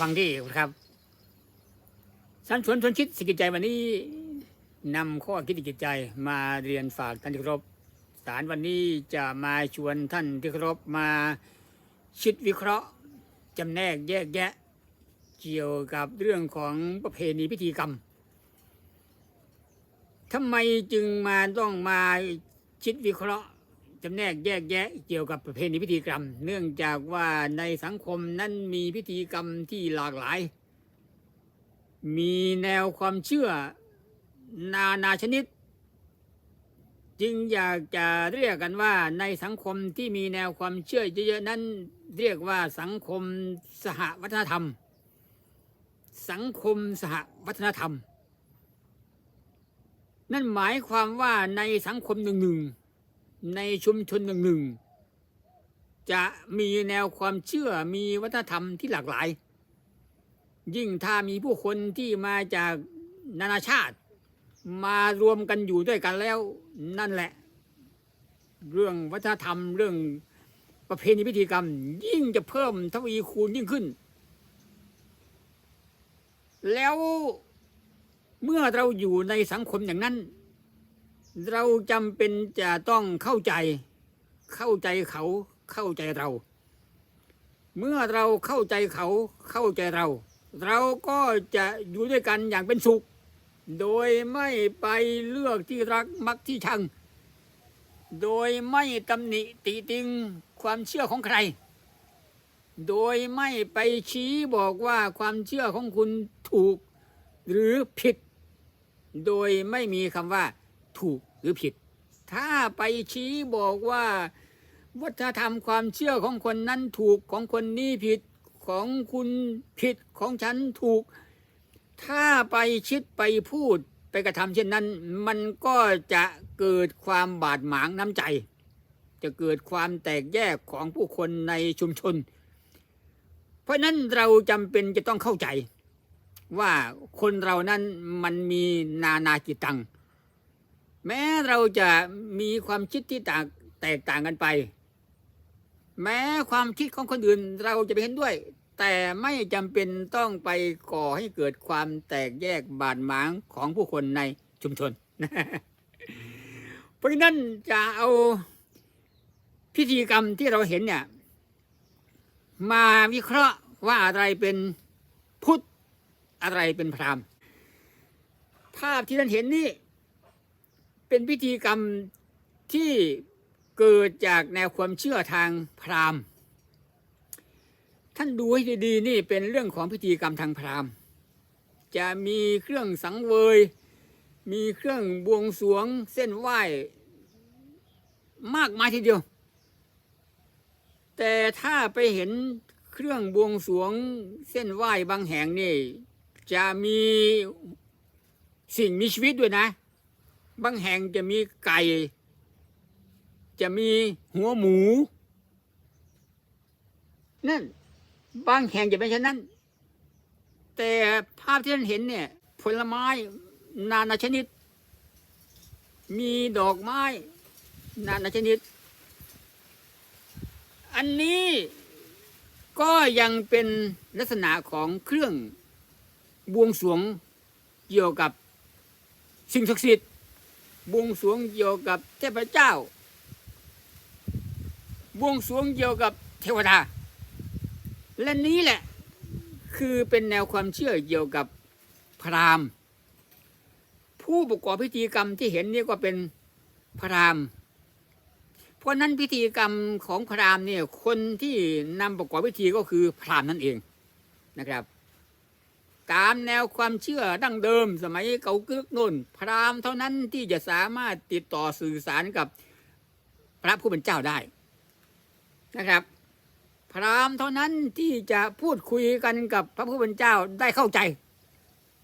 ฟังที่ครับสันสวนชวนคิดสิกิจใจวันนี้นำข้อคิดสกิจใจมาเรียนฝากท่านที่เคารพสารวันนี้จะมาชวนท่านที่เคารพมาคิดวิเคราะห์จำแนกแยกแยะ เกี่ยวกับเรื่องของประเพณีพิธีกรรมทำไมจึงมาต้องมาคิดวิเคราะห์ จำแนกแยกแยะเกี่ยวกับประเพณีพิธีกรรม เนื่องจากว่าในสังคมนั้นมีพิธีกรรมที่หลากหลาย มีแนวความเชื่อนานาชนิด จึงอยากจะเรียกกันว่าในสังคมที่มีแนวความเชื่อเยอะๆนั้นเรียกว่าสังคมสหวัฒนธรรม สังคมสหวัฒนธรรม นั่นหมายความว่าในสังคมหนึ่งๆ ในชุมชนหนึ่งหนึ่งๆจะมีแนวความเชื่อมีวัฒนธรรมที่หลากหลาย ยิ่งถ้ามีผู้คนที่มาจากนานาชาติ มารวมกันอยู่ด้วยกันแล้วนั่นแหละ เรื่องวัฒนธรรมเรื่องประเพณีพิธีกรรม ยิ่งจะเพิ่มทวีคูณยิ่งขึ้น แล้วเมื่อเราอยู่ในสังคมอย่างนั้น เราจำเป็นจะต้องเข้าใจ เข้าใจเขา เข้าใจเรา เมื่อเราเข้าใจเขา เข้าใจเรา เราก็จะอยู่ด้วยกันอย่างเป็นสุข โดยไม่ไปเลือกที่รักมักที่ชัง โดยไม่ตำหนิติติงความเชื่อของใคร โดยไม่ไปชี้บอกว่าความเชื่อของคุณถูกหรือผิด โดยไม่มีคำว่าถูก หรือผิด ถ้าไปชี้บอกว่า วัฒนธรรมความเชื่อของคนนั้นถูกของคนนี้ผิดของคุณผิดของฉันถูก ถ้าไปคิดไปพูดไปกระทำเช่นนั้น มันก็จะเกิดความบาดหมางน้ำใจ จะเกิดความแตกแยกของผู้คนในชุมชน เพราะนั้นเราจำเป็นจะต้องเข้าใจ ว่าคนเรานั้นมันมีนานาจิตตัง แม้เราจะมีความคิดที่ต่างแตกต่างกันไป แม้ความคิดของคนอื่นเราจะไปเห็นด้วย แต่ไม่จำเป็นต้องไปก่อให้เกิดความแตกแยกบาดหมางของผู้คนในชุมชน เพราะฉะนั้นจะเอาพิธีกรรมที่เราเห็นเนี่ย มาวิเคราะห์ว่าอะไรเป็นพุทธอะไรเป็นพราหมณ์ภาพที่ท่านเห็นนี่ เป็นพิธีกรรมที่เกิดจากแนวความเชื่อทางพราหมณ์ ท่านดูให้ดีๆนี่เป็นเรื่องของพิธีกรรมทางพราหมณ์ จะมีเครื่องสังเวย มีเครื่องบวงสรวงเส้นไหว้มากมายทีเดียว แต่ถ้าไปเห็นเครื่องบวงสรวงเส้นไหว้บางแห่งนี่ จะมีสิ่งมีชีวิตด้วยนะ บางแห่งจะมีไก่ จะมีหัวหมู นั่น บางแห่งจะเป็นเช่นนั้น แต่ภาพที่ท่านเห็นเนี่ย ผลไม้นานาชนิด มีดอกไม้ นานาชนิด อันนี้ก็ยังเป็นลักษณะของเครื่องบวงสรวงเกี่ยวกับสิ่งศักดิ์สิทธิ์ บวงสรวงเกี่ยวกับเทพเจ้า บวงสรวงเกี่ยวกับเทวดา และนี้แหละคือเป็นแนวความเชื่อเกี่ยวกับพราหมณ์ ผู้ประกอบพิธีกรรมที่เห็นนี่ก็เป็นพราหมณ์ เพราะนั้นพิธีกรรมของพราหมณ์เนี่ยคนที่นำประกอบพิธีก็คือพราหมณ์นั่นเองนะครับ ตามแนวความเชื่อดั้งเดิม สมัยเก่ากึกนุ่น พราหมณ์เท่านั้นที่จะสามารถติดต่อสื่อสารกับพระผู้เป็นเจ้าได้นะครับ พราหมณ์เท่านั้นที่จะพูดคุยกันกับพระผู้เป็นเจ้าได้เข้าใจ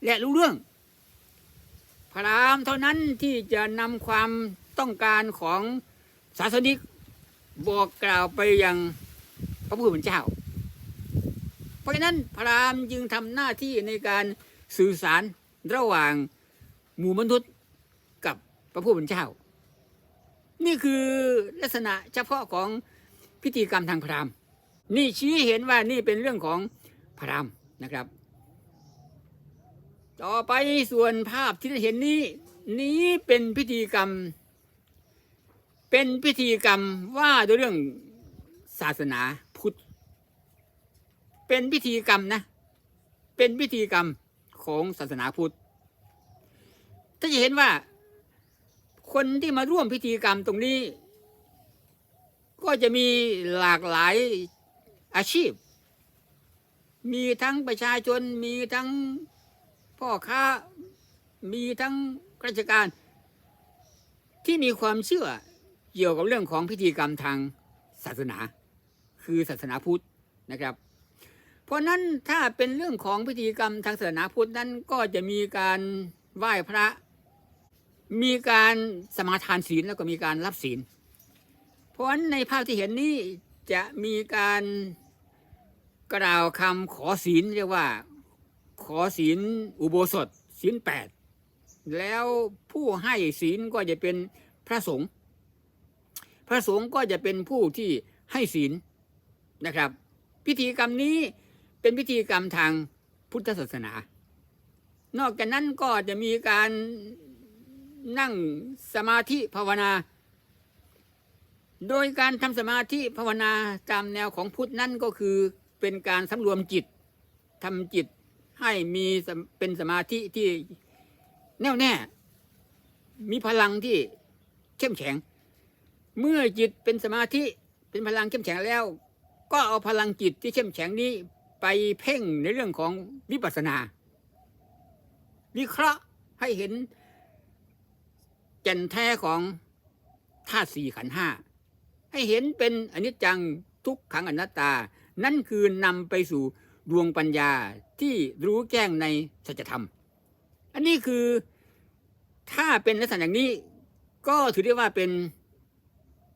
และรู้เรื่อง พราหมณ์เท่านั้นที่จะนำความต้องการของศาสนิกบอกกล่าวไปยังพระผู้เป็นเจ้า เพราะฉะนั้นพราหมณ์จึงทำหน้าที่ในการสื่อสารระหว่างหมู่มนุษย์กับพระผู้เป็นเจ้า นี่คือลักษณะเฉพาะของพิธีกรรมทางพราหมณ์ นี่ชี้เห็นว่านี่เป็นเรื่องของพราหมณ์นะครับ ต่อไปส่วนภาพที่ท่าเห็นนี้ นี้เป็นพิธีกรรม เป็นพิธีกรรมว่าด้วยเรื่องศาสนา เป็นพิธีกรรมนะ เป็นพิธีกรรมของศาสนาพุทธ ถ้าจะเห็นว่า คนที่มาร่วมพิธีกรรมตรงนี้ ก็จะมีหลากหลายอาชีพ มีทั้งประชาชน มีทั้งพ่อค้า มีทั้งราชการ ที่มีความเชื่อเกี่ยวกับเรื่องของพิธีกรรมทางศาสนา คือศาสนาพุทธนะครับ เพราะนั้นถ้าเป็นเรื่องของพิธีกรรมทางศาสนาพุทธนั้นก็จะมีการไหว้พระ มีการสมาทานศีลแล้วก็มีการรับศีล เพราะฉะนั้นในภาพที่เห็นนี้จะมีการกล่าวคำขอศีลเรียกว่า ขอศีลอุโบสถศีลแปดแล้วผู้ให้ศีลก็จะเป็นพระสงฆ์พระสงฆ์ก็จะเป็นผู้ที่ให้ศีลนะครับ พิธีกรรมนี้ เป็นพิธีกรรมทางพุทธศาสนา นอกจากนั้นก็จะมีการนั่งสมาธิภาวนา โดยการทำสมาธิภาวนาตามแนวของพุทธนั่นก็คือเป็นการสำรวมจิตทำจิตให้มีเป็นสมาธิที่แน่วแน่ มีพลังที่เข้มแข็ง เมื่อจิตเป็นสมาธิเป็นพลังเข้มแข็งแล้ว ก็เอาพลังจิตที่เข้มแข็งนี้ ไปเพ่งในเรื่องของวิปัสสนา วิเคราะห์ให้เห็นแก่นแท้ของธาตุสี่ขันห้าให้เห็นเป็นอนิจจังทุกขังอนัตตา นั่นคือนำไปสู่ดวงปัญญาที่รู้แจ้งในสัจธรรม อันนี้คือถ้าเป็นลักษณะอย่างนี้ก็ถือได้ว่าเป็น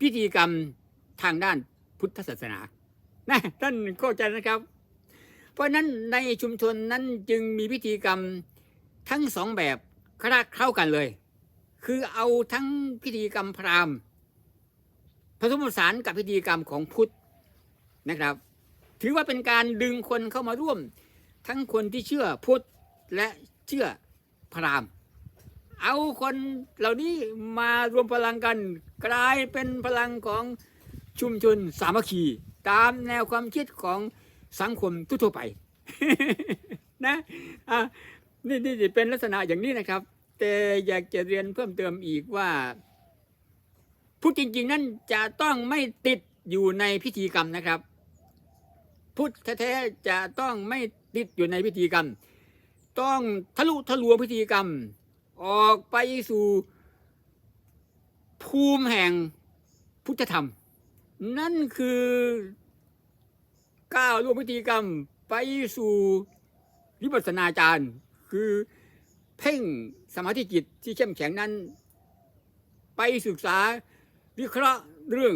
พิธีกรรมทางด้านพุทธศาสนานะท่านเข้าใจนะครับ เพราะนั้นในชุมชนนั้นจึงมีพิธีกรรมทั้งสองแบบคลาเข้ากันเลย คือเอาทั้งพิธีกรรมพราหมณ์ผสมผสานกับพิธีกรรมของพุทธนะครับ ถือว่าเป็นการดึงคนเข้ามาร่วม ทั้งคนที่เชื่อพุทธและเชื่อพราหมณ์ เอาคนเหล่านี้มารวมพลังกัน กลายเป็นพลังของชุมชนสามัคคี ตามแนวความคิดของ สังคมทั่วไปนะอะนี่นี่เป็นลักษณะอย่างนี้นะครับ แต่อยากจะเรียนเพิ่มเติมอีกว่าพุทธจริง ๆ นั้นจะต้องไม่ติดอยู่ในพิธีกรรมนะครับพุทธแท้ๆจะต้องไม่ติดอยู่ในพิธีกรรม ต้องทะลุทะลวงพิธีกรรม ออกไปสู่ภูมิแห่งพุทธธรรม นั่นคือ ก้าวล่วงพิธีกรรม ไปสู่วิปัสสนาจารย์ คือเพ่งสมาธิจิตที่เข้มแข็งนั้น ไปศึกษาวิเคราะห์เรื่อง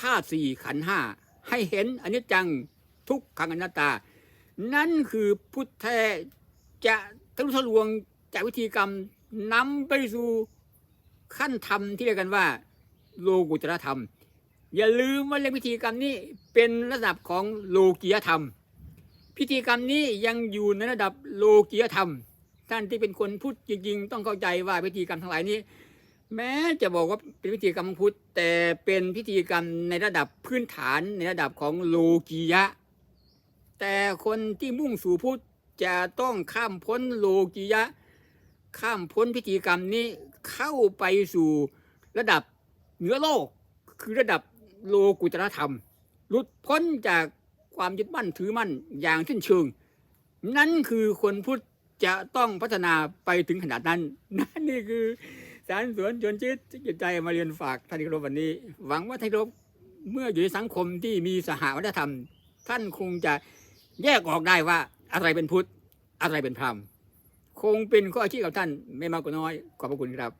ธาตุสี่ขันห้าให้เห็นอนิจจังทุกขังอนัตตา นั่นคือพุทธแท้จะทะลุทะลวงจากวิธีกรรมนำไปสู่ขั้นธรรมที่เรียกกันว่า โลกุตรธรรม อย่าลืมว่าเรื่องพิธีกรรมนี้เป็นระดับของโลกียธรรม พิธีกรรมนี้ยังอยู่ในระดับโลกียธรรม ท่านที่เป็นคนพุทธจริงๆ ต้องเข้าใจว่าพิธีกรรมทั้งหลายนี้ แม้จะบอกว่าเป็นพิธีกรรมของพุทธแต่เป็นพิธีกรรมในระดับพื้นฐานในระดับของโลกียะ แต่คนที่มุ่งสู่พุทธจะต้องข้ามพ้นโลกียะ ข้ามพ้นพิธีกรรมนี้เข้าไปสู่ระดับเหนือโลกคือระดับ โลกุตรธรรม หลุดพ้นจากความยึดมั่นถือมั่นอย่างสิ้นเชิง นั่นคือคนพุทธจะต้องพัฒนาไปถึงขนาดนั้นนั่นนี่คือสารสวนชวนจิตจิตใจมาเรียนฝากท่านที่เครพวันนี้ หวังว่าท่านที่เครพเมื่ออยู่ในสังคมที่มีสหวัฒนธรรม ท่านคงจะแยกออกได้ว่าอะไรเป็นพุทธ อะไรเป็นพรามคงเป็นข้อคิดกับท่านไม่มากก็น้อยขอบพระคุณครับ